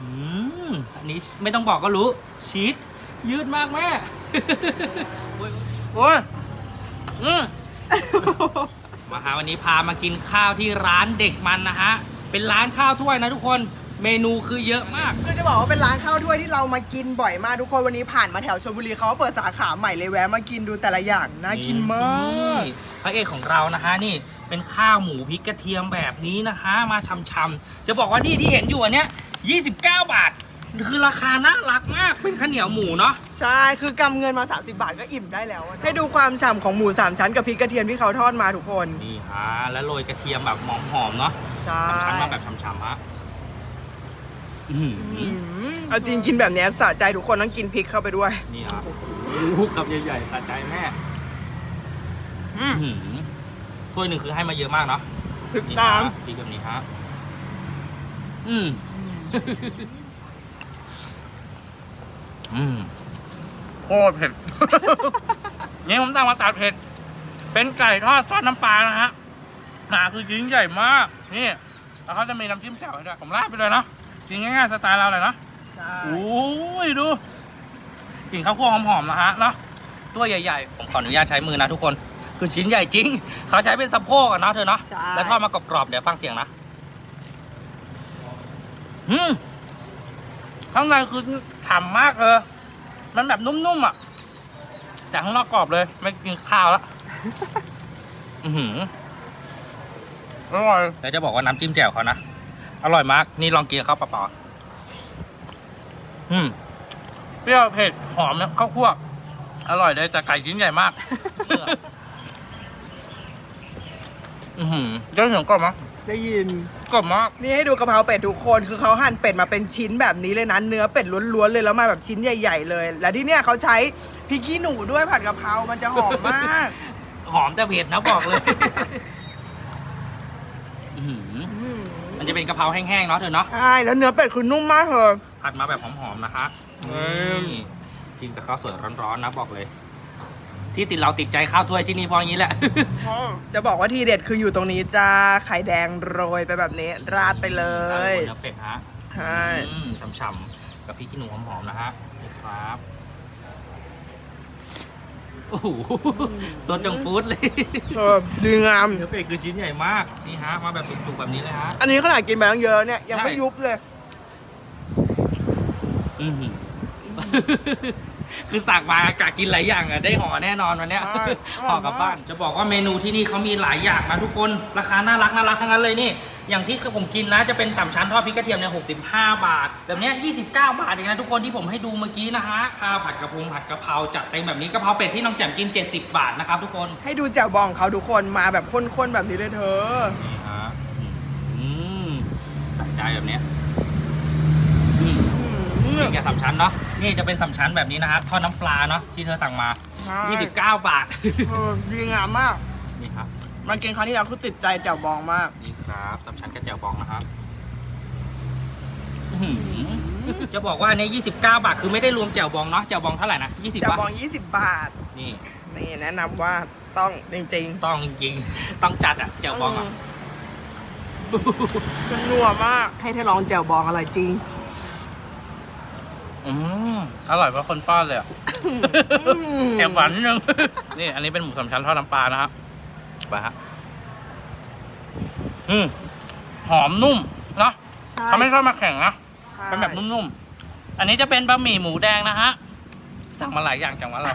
อืมอันนี้ไม่ต้องบอกก็รู้ ชีสยืดมากแม่ โอ้ยโอ้ยอืมมาหาวันนี้พามากินข้าวที่ร้านเด็กมันนะฮะ เป็นร้านข้าวถ้วยนะทุกคน เมนูคือเยอะมาก คือจะบอกว่าเป็นร้านข้าวถ้วยที่เรามากินบ่อยมากทุกคนวันนี้ผ่านมาแถวชลบุรีเขาก็เปิดสาขาใหม่เลยแวะมากินดูแต่ละอย่างน่ากินมากนี่พระเอกของเรานะฮะนี่เป็นข้าวหมูพริกกระเทียมแบบนี้นะฮะมาช่ำๆจะบอกว่านี่ที่เห็นอยู่อันเนี้ย 29 บาท คือราคาน่ารักมาก เป็นข้าวเหนียวหมูเนาะ ใช่ คือกำเงินมา 30 บาทก็อิ่มได้แล้วอะให้ดูความฉ่ำของหมูสามชั้นกับพริกกระเทียมที่เขาทอดมาทุกคน นี่ฮะ แล้วโรยกระเทียมแบบหอมๆเนาะใช่สามชั้นมาแบบช่ำๆฮะอื้อหือือมเอาจริงกินแบบเนี้ยสะใจทุกคนต้องกินพริกเข้าไปด้วย นี่ฮะลูกคำใหญ่ๆสะใจแม่อืมอื้อหือถ้วยหนึ่งคือให้มาเยอะมากเนาะพริกนี่ตามฮะพริกแบบนี้ฮะอืม อืมโคตรเผ็ด นี่ผมสั่งมาตัดเผ็ด เป็นไก่ทอดซอสน้ำปลานะฮะหนาคือชิ้นใหญ่มาก นี่ แล้วเขาจะมีน้ำจิ้มแจ่วให้ด้วย ผมราดไปเลยเนาะกินง่ายๆสไตล์เราเลยเนาะใช่โอ้ยดูกลิ่นข้าวคั่วหอมๆนะฮะเนาะตัวใหญ่ๆ ผมขออนุญาตใช้มือนะทุกคน คือชิ้นใหญ่จริง เขาใช้เป็นสะโพกอะเนาะเธอเนาะใช่แล้วทอดมากรอบๆ เดี๋ยวฟังเสียงนะอืม ข้างในคือฉ่ำมากเลย มันแบบนุ่มๆอะ แต่ข้างนอกกรอบเลย ไม่กินข้าวแล้วอือหืออร่อยเดี๋ยวจะบอกว่าน้ำจิ้มแจ่วเขานะ อร่อยมาก นี่ลองกินข้าวเปล่าๆอืม เปรี้ยวเผ็ดหอมเนี่ยข้าวคั่ว อร่อยเลยแต่ไก่ชิ้นใหญ่มาก อือหือได้เสียงกรอบไหมยได้ยิน กรอบมาก นี่ให้ดูกะเพราเป็ดทุกคน คือเขาหั่นเป็ดมาเป็นชิ้นแบบนี้เลยนะเนื้อเป็ดล้วนๆเลยแล้วมาแบบชิ้นใหญ่ ๆ เลย และที่เนี่ยเขาใช้พริกขี้หนูด้วยผัดกะเพรามันจะหอมมาก หอมแต่เผ็ดนะบอกเลยอื้อหืออืมมันจะเป็นกะเพราแห้งๆเนาะเธอเนาะใช่แล้วเนื้อเป็ดคือนุ่มมากเลยผัดมาแบบหอมๆนะฮะอืมนี่กินกับข้าวสวยร้อนๆนะบอกเลย ที่ติดเราติดใจข้าวถ้วยที่นี่เพราะอย่างนี้แหละ จะบอกว่าทีเด็ดคืออยู่ตรงนี้จ้าไข่แดงโรยไปแบบนี้ ราดไปเลยเนื้อเป็ดฮะใช่อืมฉ่ำๆกับพริกขี้หนูหอมๆนะฮะนี่ครับโอ้โหสดจังฟูดเลยเออดีงาม เนื้อเป็ดคือชิ้นใหญ่มากนี่ฮะมาแบบจุกๆแบบนี้เลยฮะ อันนี้ขนาดกินไปตั้งเยอะเนี่ย ยังไม่ใช่ ยุบเลย อือหือ คือสั่งมากะกินหลายอย่างอะได้ห่อแน่นอนวันเนี้ยใช่ห่อกลับบ้าน จะบอกว่าเมนูที่นี่เขามีหลายอย่างนะทุกคน ราคาน่ารักน่ารักทั้งนั้นเลยนี่ อย่างที่ผมกินนะจะเป็นสามชั้นทอดพริกกระเทียมเนี่ย65บาท แบบเนี้ย29บาทเองนะทุกคนที่ผมให้ดูเมื่อกี้นะฮะข้าวผัดกระเพงผัดกะเพราจัดเต็มแบบนี้กะเพราเป็ดที่น้องแจ่มกิน70บาทนะครับทุกคนให้ดูแจ่วบองเขาทุกคนมาแบบข้นๆแบบนี้เลยเธอ นี่ฮะอืมใส่ใจแบบเนี้ยอืม อืมนี่แกสามชั้นเนาะนี่จะเป็นสามชั้นแบบนี้นะฮะทอดน้ำปลาเนาะที่เธอสั่งมาใช่29 บาท เออดีงามมาก นี่ครับ มันกินครั้งที่แล้วคือติดใจแจ่วบองมาก นี่ครับสามชั้นกระเจียวบองนะครับอื้อหือจะบอกว่าอันนี้29 บาทคือไม่ได้รวมแจ่วบองเนาะแจ่วบองเท่าไหร่นะ 20 แจ่วบาทบอง 20 บาท นี่ นี่แนะนำว่าต้องจริงต้องจริงๆต้องจัดอะแจ่วบองอะๆมันนัวมาก ให้เธอลองแจ่วบองอร่อยจริง อืมอร่อยเพราะคนป้อนเลยอะแอบหวานนิดนึง นี่ อันนี้เป็นหมูสามชั้นทอดน้ำปลานะฮะไปฮะอืมหอมนุ่มเนาะใช่เขาไม่ชอบมาแข่งนะใช่เป็นแบบนุ่มๆ อันนี้จะเป็นบะหมี่หมูแดงนะฮะ สั่งมาหลายอย่างจังวะเรา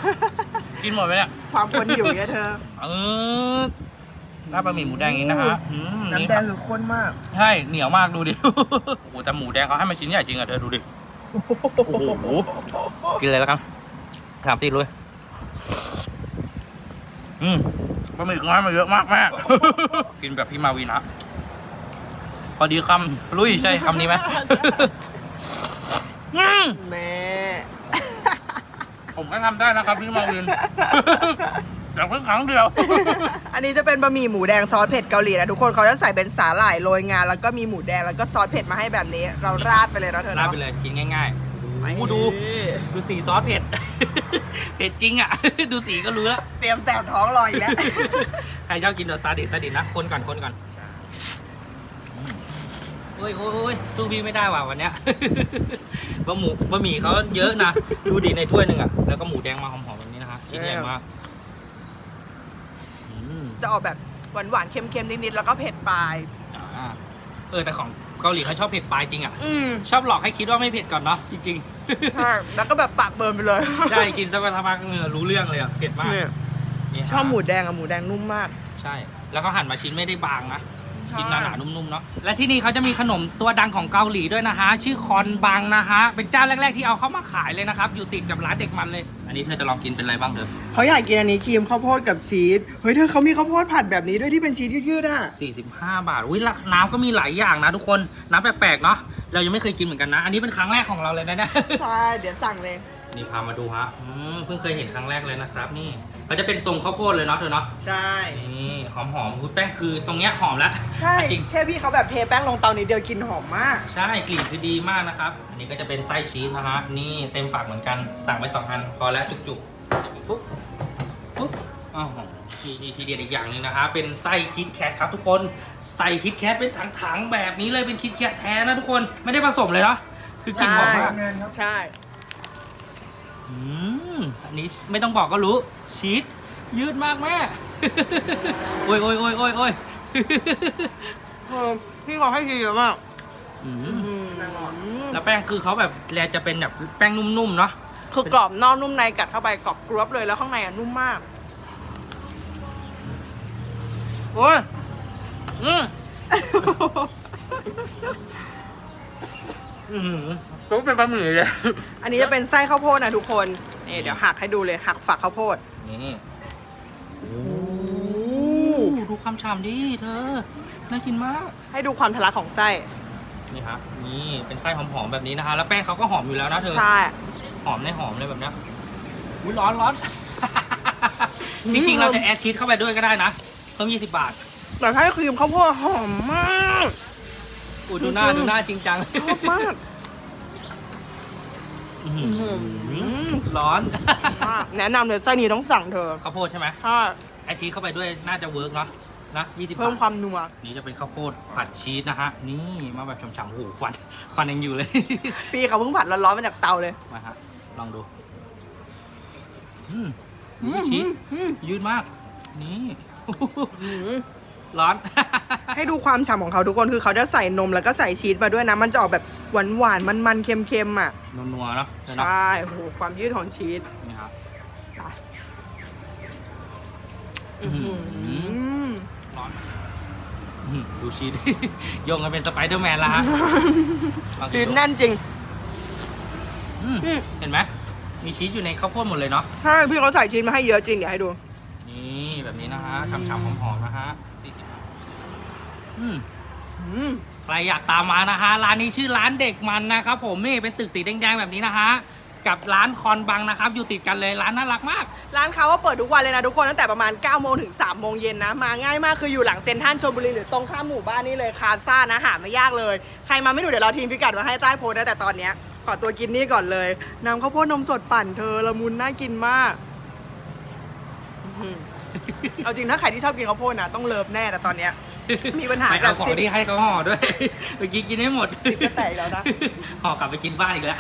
กินหมดไปเนี่ยความคนอยู่เนี่ยเธอ เออถ้าบะหมี่หมูแดงอย่างนี้นะฮะอืมนี่น้ำแดงคือข้นมาก ใช่ เหนียวมากดูดิ โอ้โหแต่หมูแดงเขาให้มาชิ้นใหญ่จริงอะเธอดูดิ โอ้โหกินเลยแล้วกันถามสิลุยอืมบะหมี่เขาให้มาเยอะมากแม่ กินแบบพี่มาวินฮะพอดีคำลุยใช่คำนี้ไหมอืมแม่ ผมก็ทำได้นะครับพี่มาวิน แต่เพิ่งครั้งเดียว อันนี้จะเป็นบะหมี่หมูแดงซอสเผ็ดเกาหลีนะทุกคนเขาจะใส่เป็นสาหร่ายโรยงาแล้วก็มีหมูแดงแล้วก็ซอสเผ็ดมาให้แบบนี้ เราราดไปเลยเนาะเธอลาดเนาะไปเลยกินง่ายๆโอ้โหดู ดูสีซอสเผ็ด เผ็ดจริงอะ ดูสีก็รู้แล้ว เตรียมแสบท้องรออีกแล้ว ใครชอบกินแบบซาดิสซาดิสนะ คนก่อนคนก่อนโอ้ยโอ้ยโอ้ยสู้พี่ไม่ได้ว่ะวันเนี้ย บะหมูบะหมี่เขาเยอะนะ ดูดิในถ้วยหนึ่งอะ แล้วก็หมูแดงมาหอมๆแบบนี้นะฮะชิ้นใหญ่มากอืม จะออกแบบหวานๆเค็มๆนิดๆแล้วก็เผ็ดปลาย อ่าเออแต่ของเกาหลีเขาชอบเผ็ดปลายจริงอะ อืมชอบหลอกให้คิดว่าไม่เผ็ดก่อนเนาะจริงใช่แล้วก็แบบปากเบิร์นไปเลยๆ ได้กินสักพักเงือรู้เรื่องเลยอะเผ็ดมากเนี่ยนี่ฮะชอบหมูแดงอะหมูแดงนุ่มมาก ใช่ แล้วเขาหั่นมาชิ้นไม่ได้บางนะใช่ กินหนาๆนุ่มๆเนาะและที่นี่เขาจะมีขนมตัวดังของเกาหลีด้วยนะฮะ ชื่อคอนบังนะฮะ เป็นเจ้าแรกๆที่เอาเข้ามาขายเลยนะครับ อยู่ติดกับร้านเด็กมันเลย อันนี้เธอจะลองกินเป็นอะไรบ้างเถอะเขาอยากกินอันนี้ครีมข้าวโพดกับชีส เฮ้ยเธอเขามีข้าวโพดผัดแบบนี้ด้วยที่เป็นชีสยืดๆอะ45 บาทอุ้ยราคาน้ำก็มีหลายอย่างนะทุกคน น้ำแปลกๆเนาะ เรายังไม่เคยกินเหมือนกันนะ อันนี้เป็นครั้งแรกของเราเลยนะเนี่ย ใช่ เดี๋ยวสั่งเลย นี่พามาดูฮะอืมเพิ่งเคยเห็นครั้งแรกเลยนะครับนี่เขาจะเป็นทรงข้าวโพดเลยเนาะเธอเนาะใช่ นี่หอมหอมๆอุ๊ยแป้งคือตรงเนี้ยหอมแล้วใช่ จริง แค่พี่เขาแบบเทแป้งลงเตานิดเดียวกลินหอมมาก ใช่กลิ่นคือดีมากนะครับ อันนี้ก็จะเป็นไส้ชีสนะฮะนี่เต็มปากเหมือนกันสั่งไปสองอันพอแล้วจุกๆปุ๊บปุ๊บอ้าวทีทีทีเดียดอีกอย่างหนึ่งนะฮะเป็นไส้คิดแคทครับทุกคนใส่คิดแคทเป็นถังๆแบบนี้เลยเป็นคิดแคทแท้นะทุกคนไม่ได้ผสมเลยเนาะคือกลิ่นหอมมาก ใช่ อืมอันนี้ไม่ต้องบอกก็รู้ ชีสยืดมากแม่ โอ้ยโอ้ยโอ้ยโอ้ยโอ้ยเออพี่เขาให้ทีเยอะมากอืมอืมแล้วแป้งคือเขาแบบแลจะเป็นแบบแป้งนุ่มๆเนาะคือกรอบนอกนุ่มในกัดเข้าไปกรอบกรอบเลยแล้วข้างในอะนุ่มมาก โอ้ยอืม อืมต้องเป็นปลาหมี่เลยอันนี้จะเป็นไส้ข้าวโพดนะทุกคนนี่เดี๋ยวหักให้ดูเลยหักฝักข้าวโพดนี่โอ้ดูความฉ่ำดิเธอน่ากินมาก ให้ดูความทะลักของไส้นี่ฮะนี่เป็นไส้หอมๆแบบนี้นะคะ แล้วแป้งเขาก็หอมอยู่แล้วนะเธอใช่หอมในหอมเลยแบบเนี้ยอุ้ยร้อนร้อนจริงๆเราจะแอดชีสเข้าไปด้วยก็ได้นะเพิ่ม20บาทแต่ถ้าครีมข้าวโพดหอมมาก อุ้ยดูหน้าดูหน้าจริงจัง ชอบมาก อื้อหืออืมร้อนมากแนะนำเลยไส้นี้ต้องสั่งเธอข้าวโพดใช่ไหมถ้าแอดชีสเข้าไปด้วยน่าจะเวิร์กเนาะนะ20บาทเพิ่มความนัวนี่จะเป็นข้าวโพดผัดชีสนะฮะ นี่มาแบบฉ่ำๆโอ้โหควันควันยังอยู่เลยพี่เขาเพิ่งผัดร้อนๆมาจากเตาเลยมาฮะลองดูอืมนี่ชีสอืมยืดมาก นี่ อืม ร้อน ให้ดูความฉ่ำของเขาทุกคนคือเขาจะใส่นมแล้วก็ใส่ชีสมาด้วยนะ มันจะออกแบบหวานหวานๆมันๆเค็มๆอะนัวๆเนาะเดี๋ยวใชเนาะ่โอ้โหความยืดของชีสนี่ครับอื้อหือร้อนอื้อหือดูชีสโยงกันเป็นสไปเดอร์แมนแล้วฮะลองชีกิสนดูแน่นจริงอืมอืมเห็นไหมมีชีสอยู่ในข้าวโพดหมดเลยเนาะใช่พี่เขาใส่ชีสมาให้เยอะจริงเดี๋ยวให้ดู นี่แบบนี้นะฮะฉ่ำๆหอมๆนะฮะ40บาทอืมอืมใครอยากตามมานะฮะร้านนี้ชื่อร้านเด็กมันนะครับผมนี่เป็นตึกสีแดงๆแบบนี้นะฮะกับร้านคอนบังนะครับ อยู่ติดกันเลยร้านน่ารักมาก ร้านเขาก็เปิดทุกวันเลยนะทุกคนตั้งแต่ประมาณ 9 โมงถึง 3 โมงเย็นนะ มาง่ายมากคืออยู่หลังเซ็นทรัลชลบุรีหรือตรงข้ามหมู่บ้านนี่เลยคาซ่านะหาไม่ยากเลย ใครมาไม่ดูเดี๋ยวเราทีมพิกัดมาให้ใต้โพสต์นะแต่ตอนเนี้ยขอตัวกินนี่ก่อนเลยน้ำข้าวโพดนมสดปั่นเธอละมุนน่ากินมากอื้อหือ เอาจริงถ้าใครที่ชอบกินข้าวโพดนะต้องเลิฟแน่แต่ตอนเนี้ยมีปัญหาไปกัเอาบของสิบที่ให้เขาห่อด้วย เมื่อกี้กินให้หมด สิบจะแตกแล้วนะ ห่อกลับไปกินบ้านอีกแล้ว